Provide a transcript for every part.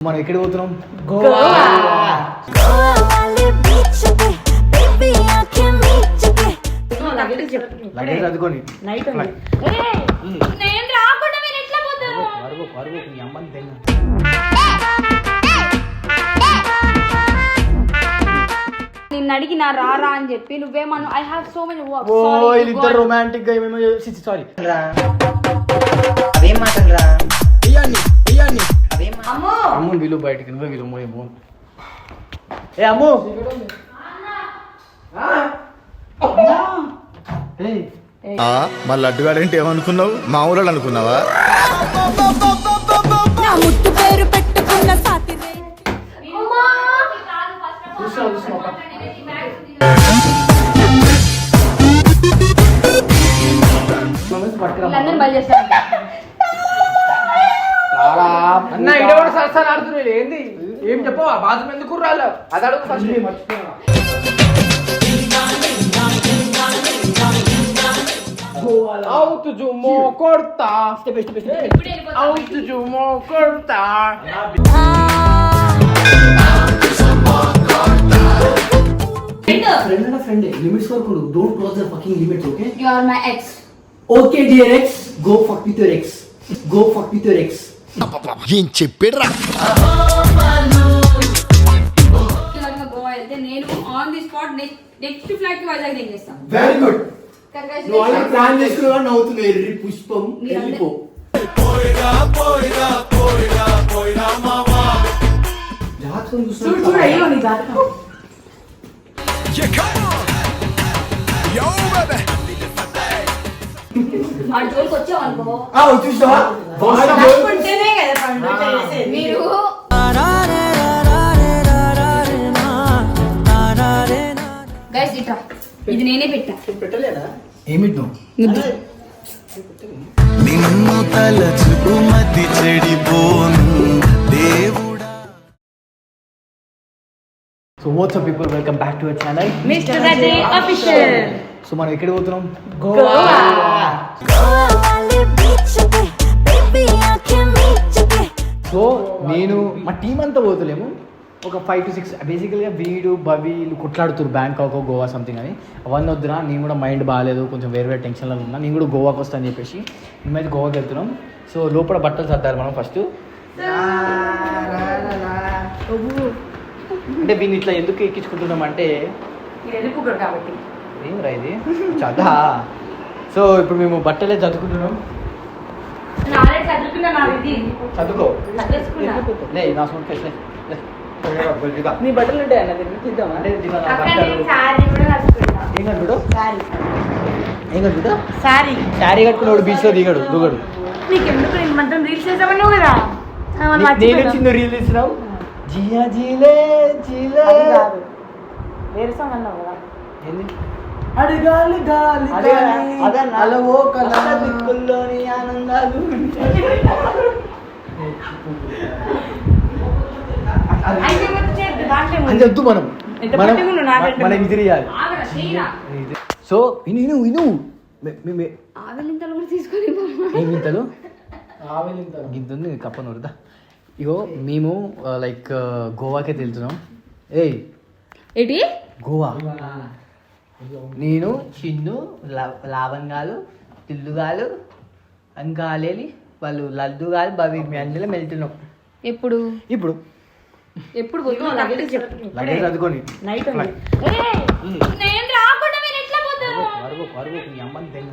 మనం ఎక్కడ పోతున్నాం? గోవా. నిన్ను అడిగిన రారా అని చెప్పి నువ్వేమను I have so many work రొమాంటిక్గా ఏమేమో సారీ అదేం మాటలు రా అమ్మో అమ్ము వీలు బయటికి నువ్వే వీలు మోయి మో ఏ అమ్ము! మా లడ్డుగాడేంటి ఏమనుకున్నావు? మామూలు అనుకున్నావా? నా ముట్టు పేరు పెట్టుకున్న సాతి రే లందన్ బయలుదేరుతాను అన్న ఇడ కూడా సరసాలు ఆడుతున్నాయి ఏంది? ఏం చెప్పవా బాత్రూమ్ ఎందుకు రాళ్ళు? అది అడుగు ఫస్ట్ అవుతు జుమ్మో కొడతా. అవుతు జుమ్మో కొడతా. ఫ్రెండ్ అన్న ఫ్రెండ్ లిమిట్స్ వరకు don't cross the fucking limits okay you are my ex okay dear ex go fuck with your ex go fuck with your ex ఏం చెప్పాడురా? కనుక గోవా వెళ్తే నేను ఆన్ ది స్పాట్ నెక్స్ట్ ఫ్లైట్కి వైజాగ్ నేను చేస్తాను వెరీ గుడ్ నువ్వు ఆల్రెడీ Congratulations. ప్లాన్ చేసుకున్నా నవ్వుతున్నావు. ఎర్రి పుష్పం మీరందరూ- వెళ్ళిపో జాతకం చూడు చూడు చూస్తున్నా అయ్యో నీ జాతకం. ఆ జోలికి వచ్చావు అనుకో ఆ వచ్చేసావా ఇది నేనే పెట్టలేదా? ఏమిటో దేవుడా. So what's up people welcome back to our channel mister Ajay official so మనం ఎక్కడ పోతున్నాం? గోవా సో నేను మా టీం అంతా పోతలేము. ఒక ఫైవ్ టు సిక్స్ బేసికల్గా వీడు బవి వీళ్ళు కొట్లాడుతున్నారు బ్యాంకాక్ గోవా సంథింగ్ అని. అవన్నీ వద్దురా నేను కూడా మైండ్ బాగాలేదు కొంచెం వేరే వేరే టెన్షన్లో ఉన్నా నేను కూడా గోవాకి వస్తా అని చెప్పేసి మేమైతే గోవాకి వెళ్తున్నాం. సో లోపల బట్టలు సర్దాలి మనం ఫస్ట్ అంటే వీడిని ఇట్లా ఎందుకు ఎక్కించుకుంటున్నాం అంటే ఇది కాబట్టి? చదా. సో ఇప్పుడు మేము బట్టలే చదువుకుంటున్నాం చదువుకో నా సొంత. నీ బట్టలు ఉంటాయి అన్న దీన్ని తీద్దామా ఏం కట్టుడు ఏం కట్టుడు శారీ. శారీ కట్టుకున్నాడు బీచ్లో దిగాడు దిగడు. నీకెందుకు నేను రీల్స్ చేసామన్నావు కదా? నేను. చిన్న రీల్ జియా జీలే జీలే. వేరే సాంగ్ అన్నావు కదా? ఏంది? అడిగాలి గాలి అదే. దిక్కుల్లోని ఆనందాలు. అని మనం. మనం ఇది చేయాలి సో ఇను ఇను ఇను. మే- మే- మే- ఆవలింతలు కూడా తీసుకొని ఏం వింతలు గింత ఉంది కప్ప నూరుదా ఇగో మేము లైక్ గోవాకే వెళ్తున్నాం. ఏయ్. ఏంటి? గోవా. నేను చిన్ను లా- లావణ్గాలు తిల్లుగాలు అంకాలేలి వాళ్ళు లడ్డుగాలు బవి మీ అందరం వెళ్తున్నాం ఎప్పుడు? ఇప్పుడు. ఎప్పుడు పోతున్నావు లగేజ్ చెప్పు. లగేజ్ చదువుకొని నైట్ ఉంది. నేను రాకుండా మీరు ఎట్లా పోతారు? పరుగు పరుగు నీ అమ్మని తెంగ.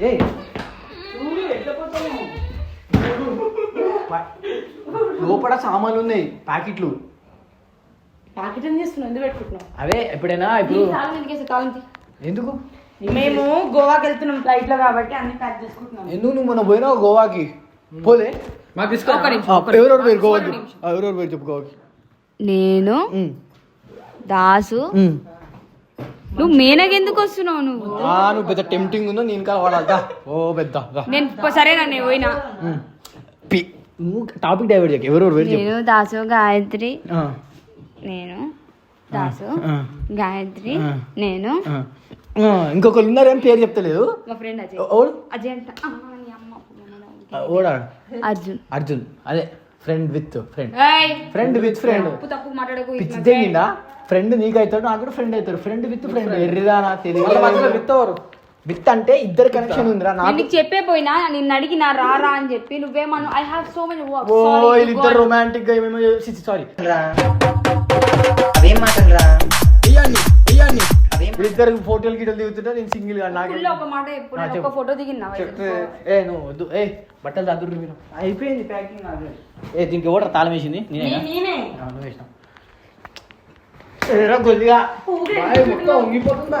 ఏయ్. ప- లోపల సామాన్లు ఉన్నాయి ప్యాకెట్లు. ప్యాకెట్ ఏం చేస్తున్నావు? ఎందుకు పెట్టుకుంటున్నావు? అవే ఎప్పుడైనా ఇప్పుడు. ఎందుకు? మేము గోవాకి వెళ్తున్నాం ఫ్లైట్లో కాబట్టి అన్ని ప్యాక్ చేసుకుంటున్నాం. ఎందుకు నువ్వు మొన్న పోయినావు గోవాకి? పోలే. మాకు. ఎవరెవరు పోయారు గోవాకి? ఎవరెవరు పోయారు చెప్పు గోవాకి? నేను దాసు. నువ్వు మేనకి ఎందుకు వస్తున్నావు నువ్వు? ఆ, నువ్వు పెద్ద టెంప్టింగ్ ఉందో నేను కాదు వాడాలి. ఓ పెద్ద. నేను ప- సరే నన్ను పోయినా. నువ్వు టాపిక్ డైవర్ట్ చేయకు. ఎవరెవరు పోయారు నేను దాసు గాయత్రి. నేను దాసు గాయత్రి. నేను ఇంకొకరు ఉన్నారు ఏం పేరు చెప్తలేదు? మా ఫ్రెండ్ అజయ్. అజయ్ అంట. ఓడా? అర్జున్. అర్జున్. అదే friend with friend. Friend with friend. తప్పు తప్పు మాట్లాడకు పిచ్చి తెగిందా? ఫ్రెండ్. నీకు అవుతాడు నాకు కూడా ఫ్రెండ్ అవుతాడు ఫ్రెండ్ విత్ ఫ్రెండ్. ఎర్రిదానా తెలియదు విత్తవరు విత్ అంటే ఇద్దరు కనెక్షన్ ఉందిరా నాకు నీకు చెప్పే పోయినా నిన్ను అడిగినా రా రా అని చెప్పి నువ్వేమను I have so many work ఓ వీళ్ళిద్దరు రొమాంటిక్గా ఏమేమో సారీ అదేం వీళ్ళిద్దరు ఫోటోలు గిటలు దిగుతుంటే నేను సింగిల్గా నాకు ఒక మాట ఎప్పుడు. ఒక ఫోటో దిగినా చెప్తే ఏ నువ్వు వద్దు. ఏ బట్టలు మీరు. అయిపోయింది ప్యాకింగ్ ఏ దీనికి తాళం వేసింది? నేనే. ఉంగిపోతుందా?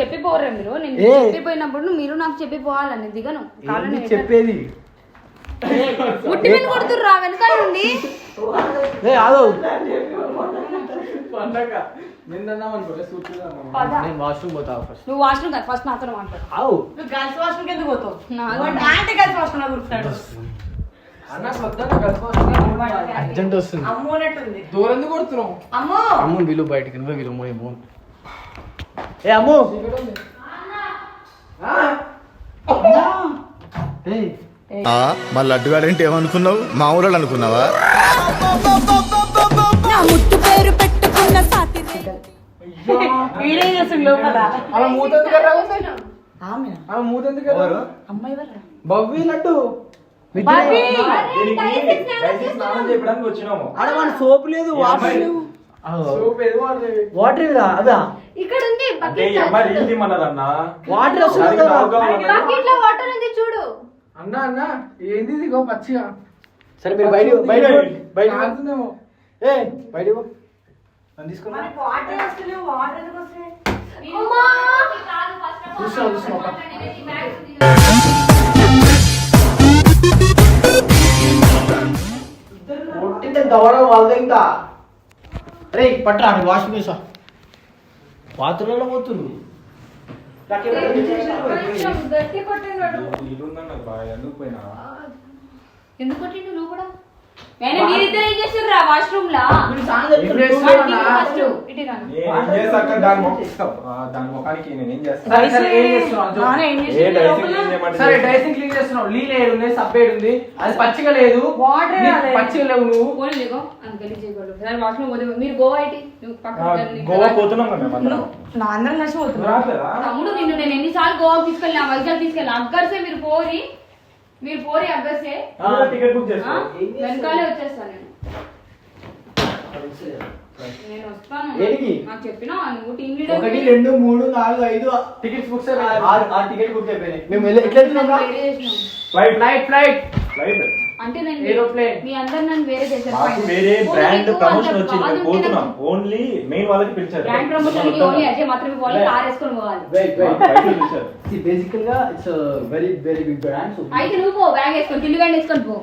చెప్పిపోరా మీరు. నేను. చెప్పిపోయినప్పుడు మీరు నాకు చెప్పిపోవాలని దిగను. చెప్పేది? ముట్టి మీద కొడుతుర్రా వెనకాల నుండి ఏ ఆదో. నేను వాష్రూమ్ పోతా ఫస్ట్ నువ్వు వాష్రూమ్ కాదు ఫస్ట్ నాతో మాట్లాడు. ఆవు నువ్వు గర్ల్స్ వాష్రూమ్కి ఎందుకు పోతావు? ఆంటీ గర్ల్స్ వాష్రూమ్ వద్దా కలిసి అర్జెంట్ వస్తుంది. దూరం ఎందుకు కొడుతున్నావు? అమ్మో. అమ్ముని విలువ బయటకి నువ్వే విలువ మోయి మో ఏ అమ్ము. ఏయ్ ఆ, మా లడ్డుగాడంటే ఏమనుకున్నావు? అనుకున్నావా? నా ముట్టు పేరు పెట్టుకున్న సాటి వీడేం చేస్తుంది లోపల? అలా మూత ఎందుకు ఎర్రగా ఉంది? ఆమె ఆమె మూత ఎందుకు ఎర్రగా ఉంది? అమ్మాయి వల్ల బవ్వి లడ్డు ఆడ సోప్ లేదు వాటర్ లేవు సోప్ ఏది వాడలేదు. వాటర్ ఇవిరా అదా? ఇక్కడ ఉంది వాటర్ వస్తుంది కదా. బకెట్లో వాటర్ ఉంది చూడు. అన్న అన్న ఏంది ఇది ఇగో పచ్చిగా? సరే మీరు బయట బయట బయట కాలుతుందేమో. ఏ బయట నన్ను తీసుకో మరి వాటర్ వస్తున్నాయి వాటర్ ఎందుకు వస్తున్నాయి? చూస్తున్నా చూస్తున్నా కొట్టితే దవడ వాళ్ళదే ఇంకా. రే పట్టరా వాషింగ్ వేసా బాత్రూంలో పోతుంది ఎందుకు కొట్టిండు నువ్వు కూడా? మీరిద్దరు ఏం చేస్తుర్రా వాష్రూమ్ లా ఫస్ట్. ఇటు రాను. సరే డైసింగ్ క్లీన్ చేస్తున్నావు. ఏడు ఉంది ఏడు ఉంది. అది పచ్చిగా లేదు. వాటర్. పచ్చిగా లేవు నువ్వు. మీరు గోవా పోతున్నాం నా అందరం కలిసి పోతున్నా? తమ్ముడు నిన్ను నేను ఎన్నిసార్లు గోవా తీసుకెళ్ళినా వైజాగ్ తీసుకెళ్ళి అగ్గర్సే మీరు పోరి. మీరు పోరి నువ్వే టికెట్ బుక్ ఆ? చేసుకో. వెనకాలే వచ్చేస్తాను నేను. నేను వస్తాను. ఏడికి? నాకు చెప్పినా నువ్వు టీం ఒకటి లీడర్ రెండు మూడు నాలుగు ఐదు టికెట్స్ బుక్స్ ఆరు ఆరు టికెట్ బుక్ అయిపోయినాయి. మేము వెళ్ళి- ఎట్లా వెళ్తున్నాం రా? ఫ్లైట్ ఫ్లైట్ ఫ్లైట్ ఫ్లైట్ అంటే నేను Aeroplane. మీ అందరు నన్ను వేరే చేశారు మాకు వేరే బ్రాండ్ ప్రమోషన్ వచ్చింది. పోతున్నాం. ఓన్లీ మెయిన్ వాళ్ళకి పిలిచారు. బ్రాండ్ ప్రమోషన్ ఓన్లీ అజయ్ మాత్రమే పోవాలి కార్ వేసుకొని పోవాలి. Wait, wait. బయట పిలిచారు. See, basically గా it's very very big brand so అయితే నువ్వు పో బ్యాగ్ వేసుకొని కిల్లు వేసుకొని పో.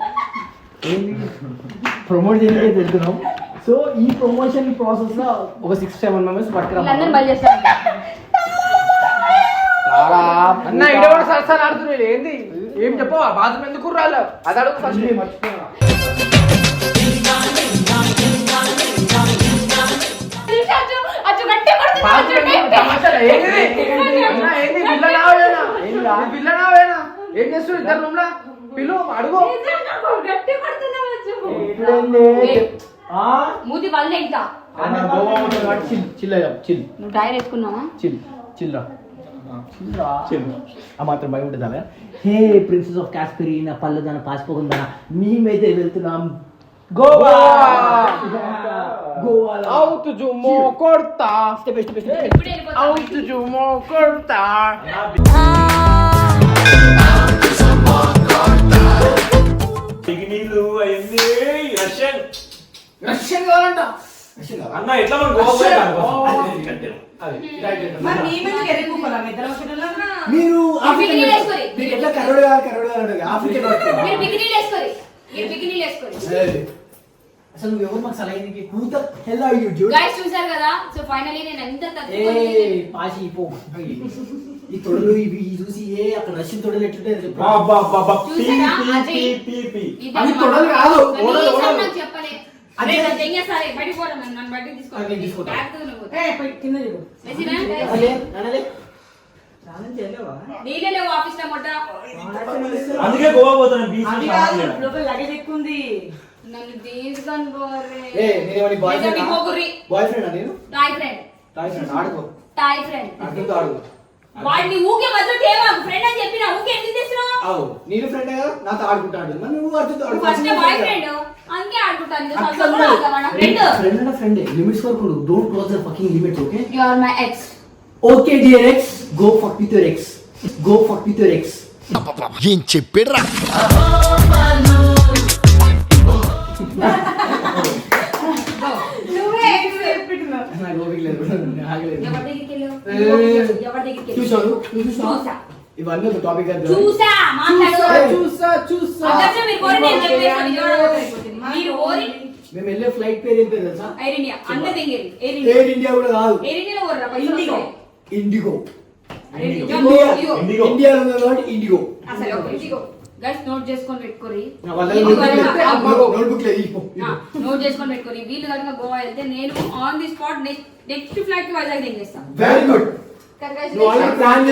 ప్రమోట్ చేయడానికి వెళ్తున్నాం. సో ఈ ప్రమోషన్ ప్రాసెస్లో ఒక సిక్స్ సెవెన్ మెంబర్స్ వీళ్ళందరూ పట్టుకురా బయలు చేస్తారు. అన్న ఇడ కూడా సరసాలు ఆడుతున్నారు. ఏంది? ఏం చెప్పవా? బాత్రూమ్ ఎందుకు రాళ్ళు అది అడుగు ఫస్ట్ ఏం చేస్తున్నారు ఇద్దరు రూమ్ లా పిలు అడుగు. గట్టి పడుతున్నావు అచ్చు ఆ? మూతి వల్లే ఇంకా. నువ్వు టైర్ వేసుకున్నావా. Chill రా. ఆ మాత్రం భయం ఉంటుందా? హే ప్రిన్సెస్ ఆఫ్ కాశ్మీరీ నా పళ్ళు దాన్ని పాసిపోకుందా మేమైతే వెళ్తున్నాం. గోవా! గోవా. అవుతు జుమ్మో కొడతా అవుతు జుమ్మో కొడతా నీళ్ళు అయింది రష్యన్ రష్యన్ కావాలంట. అన్న ఎట్లా మనం మరి ఎట్లా కరోడు కాదు కరోడు కాదు ఆఫ్రికా మీరు బికినీలు వేసుకోరి. మీరు బికినీలు వేసుకోరి. అసలు నువ్వు ఎవరు మాకు సలహా నీకు కూత హెల్ ఆర్ యూ గైస్ చూసారు కదా? సో ఫైనలీ నేను ఎంత ఏ తక్కువ పాసి పో. ఈ తొడలు ఇవి చూసి ఏ అక్కడ రష్యన్ తొడలు ఎట్లుంటాయి చెప్పు. చూసారా? అజయ్. అవి తొడలు కాదు, ఓడలు, ఓడలు. చెప్పలే? అదే చేస్తాలే, బయటికి పోరా, నన్ను బయటికి తీసుకో. బ్యాగ్ నువ్వు. కింద చూడు లేచిరా? అనలే అనలే స్నానం చేయలేవా నీళ్ళే లేవు ఆఫీస్లో మొట్ట. అందుకే గోవా పోతున్నాం బీచ్ అది కాదు లోపల లగేజ్ ఎక్కువ ఉంది. నన్ను తీసుకొని పోరే. ఏ నేను వాడి బాయ్ నిజం, నీ? ఫ్రెండ్ పోకుర్రి. బాయ్ ఫ్రెండ్ నేను? టాయ్ ఫ్రెండ్ టాయ్ ఫ్రెండ్ ఆడుకో. టాయ్ ఫ్రెండ్ అర్థంతో ఆడుకో వాడిని ఊకే మధ్యలో తేవాకు ఫ్రెండ్ అని చెప్పిన ఊకే ఎందుకు తెస్తున్నావు? అవు నేను ఫ్రెండ్ కదా? నాతో ఆడుకుంటాడు నువ్వు ఆడుకో ఫస్ట్ బాయ్ ఫ్రెండ్ అందుకే ఆడుకుంటాను? ఫ్రెండ్ ఫ్రెండ్ అన్న ఫ్రెండ్. లిమిట్స్ వరకు don't close the fucking limits okay you are my ex okay dear ex go fuck with your ex go fuck with your ex ఏం చెప్పాడురా? నువ్వే ఎక్స్ ఇవన్నీ ఒక topic చూసా చూసా చూసా మేము వెళ్ళే ఫ్లైట్ పేరు ఏం పేరు తెలుసా? ఎయిర్ ఇండియా ఎయిర్ ఇండియా కూడా కాదు. Air India IndiGo IndiGo India IndiGo IndiGo guys note చేసుకొని పెట్టుకోరి. నోట్ చేసుకొని పెట్టుకోరి. వీళ్ళు కనుక గోవా వెళ్తే నేను on the spot next flight Vizag ఏం చేస్తాను వెరీ గుడ్ నువ్వు ప్లాన్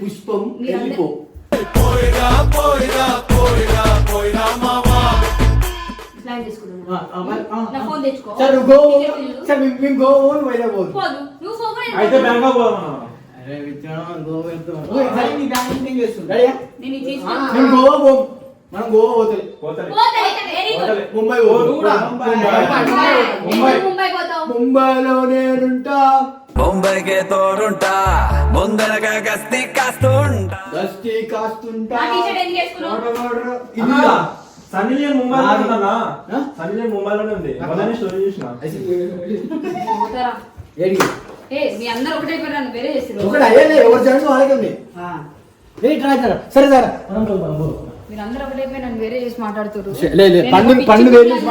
పుష్పం గోవా పోం. మనం గోవా పోతలే. ముంబై ముంబై. ముంబైలో నేనుంటా బొంబాయికే తోడుంటా ముందరగా గస్తీ కాస్తుంటా. గస్తీ కాస్తుంటా. ఇదిగా సన్నీ నేను ముంబైలో ఉన్నా సన్నీ ఉంది. మొదలనే స్టోరీ చూసిన? ఏ వేరే చేస్తారు ఒకటి మాట్లాడుతున్నారు. పండు పండు వేరే చేసి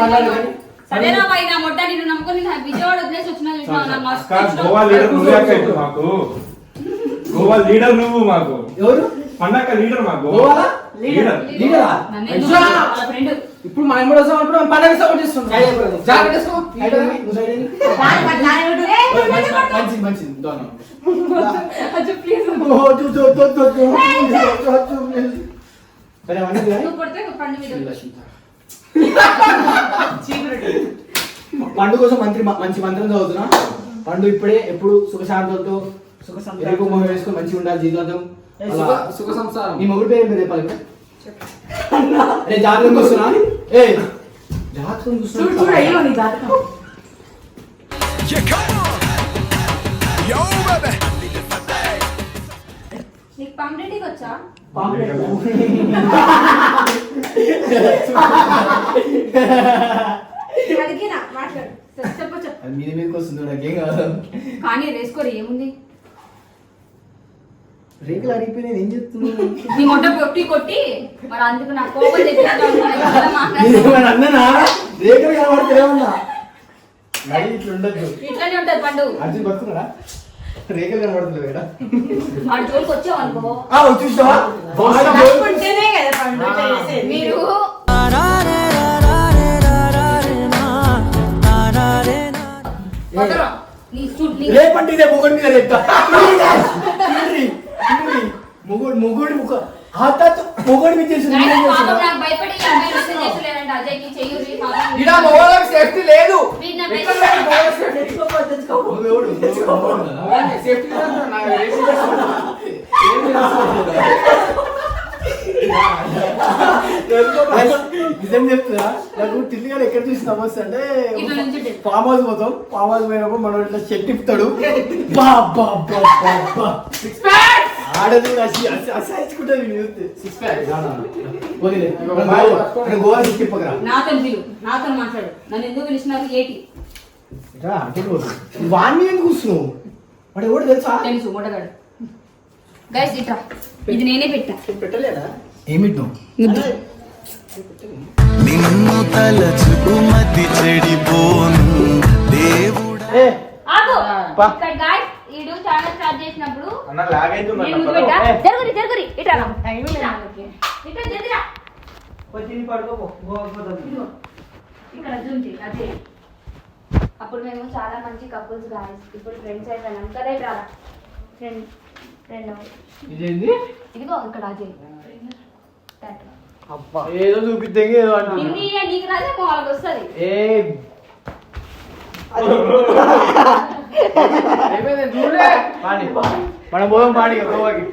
సరేనా బాయ్ నా మొట్ట నిన్ను నమ్ముకొని నా విజయవాడ వదిలేసి వచ్చినా చూసినా నా మస్తు గోవా లీడర్ నువ్వు మాకు ఎవరు పండక్క లీడర్ మాకు ఇప్పుడు మనం కూడా వస్తాం అనుకున్నాం పండగ సపోర్ట్ చేస్తున్నాం మంచిది మంచిది పండు కోసం మంత్రి మంచి మంత్రం చదువుతున్నా. పండు ఇప్పుడే ఎప్పుడు సుఖశాంతులతో సుఖ మొహం వేసుకొని మంచిగా ఉండాలి జీవితం ఏ, సుఖ- సంసారం. నీ మొగుడు పేరు పేరు చెప్పాలి? అరే జాతకం చూస్తున్నా? ఏ జాతకం చూస్తున్నా. నీకు పంపిణీకి వచ్చా? అడిగినా మాట్లాడు. చెప్పు చెప్పు అది మీద మీదకి వస్తుంది నాకేం కాదు. కానీ రేసుకోరు ఏముంది? రేకులు అరిగిపోయినాయి ఏం చెప్తున్నావు నీ మొట్ట కొట్టి కొట్టి మరి అందుకు నా కోపం తెచ్చినట్టు నేను ఏమైనా అన్నానా? రేకులు కనబడితే ఏమన్నా మరి ఇట్లా ఉండదు ఇట్లానే ఉంటది పండు. అర్జున్ బతుకున్నాడా రేకులు కనబడుతుంది కదా వాడి జోలికి వచ్చావు అనుకో? ఆ చూసావా అనుకుంటేనే కదా పండు ఇట్లా చేసేది. మీరు వదరు. నీ చూడు నీ రేపంటే ఇదే మొగుడు మీద రేపుతా. మొగుడు మొగుడు ముఖ. హఠాత్ మొగుడు పొగడి ఇలా మొగోళ్ళకి లేదు. నిజం చెప్తున్నా. నాకు టిల్లిగా ఎక్కడ చూసిన సమస్య అంటే ఫామ్ హౌస్ పోతాం. ఫామ్ హౌస్ పోయినప్పుడు మన ఇట్లా చెట్టిపుతాడు బా బా బా బా ఆడదు అసి అసాయించుకుంటుంది వీడిని చూస్తే సిక్స్ ప్యాక్ పోనీలే మనం గోవా సిక్స్ తిప్పకరా నాతో పిలు నాతో మాట్లాడు నన్ను ఎందుకు పిలిచినారు ఏటి వాడిని ఎందుకు కూర్చున్నావు వాడు ఎవడు తెలుసా తెలుసు మొట్టగాడు గైస్ ఇట్రా ఇది నేనే పెట్టా పెట్టలేదా ఏమిట్టు నిన్ను తలచుకుమతి చెడిపోను దేవుడా ఏ ఆగు పా. ఇక్కడ గాయస్ ఈడు ఛానల్ స్టార్ట్ చేసినప్పుడు అన్న లాగ్ జరుగురి జరుగురి. ఇట్రా జరుగురా? వచ్చి. ఇదిగో. ఇక్కడ అదే. అప్పుడు మేము చాలా మంచి కపుల్స్ గాయస్ ఇప్పుడు ఫ్రెండ్స్ అయిపోయినాం కదా ఫ్రెండ్ ఫ్రెండ్ ఇదేంది? ఇదిగో ఇక్కడ అజయ్ అబ్బా. ఏదో చూపిస్తే ఏదో నీకు రాదే వాళ్ళకి వస్తుంది. ఏ? మనం పోదాం పాడి గోవాకి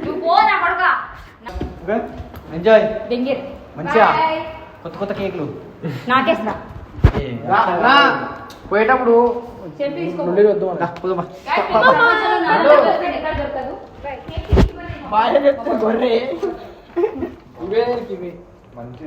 ఓకే? ఎంజాయ్ మంచిగా? కొత్త కొత్త కేకులు. నాకేస్తా. ఏ, రా, రా. పోయేటప్పుడు బాగా చెప్తే గొర్రె. ఇవే ఇవి మంచి